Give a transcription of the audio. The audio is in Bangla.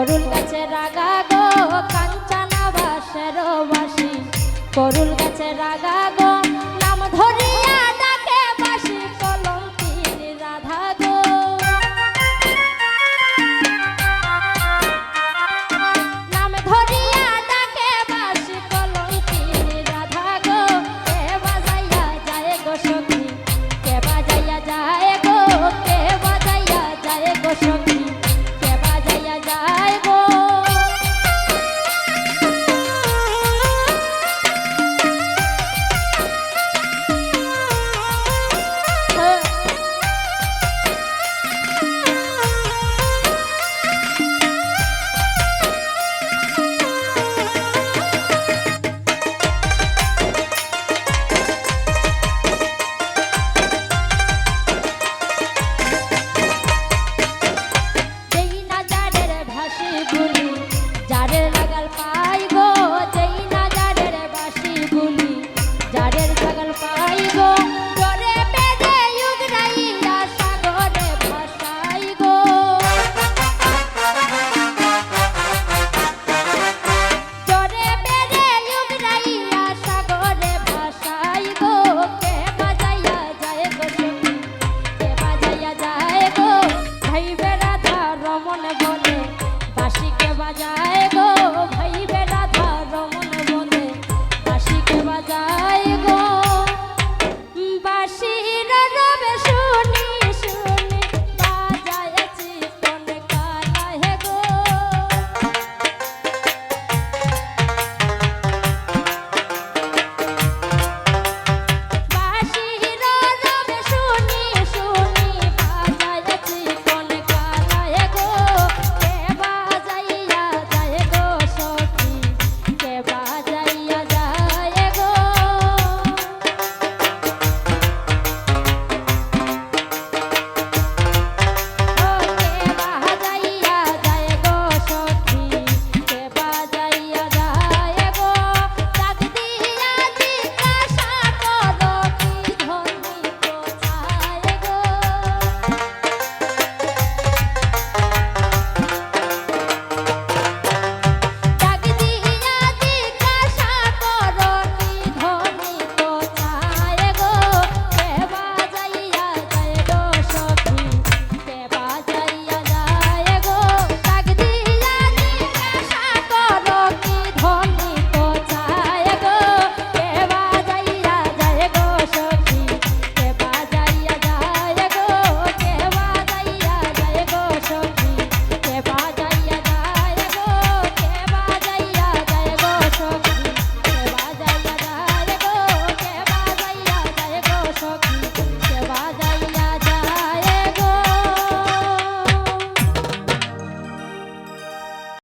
করুল গাছে রাগা গো কাঞ্চনা বাসের বাসি করুল গাছে রাগা গো যায়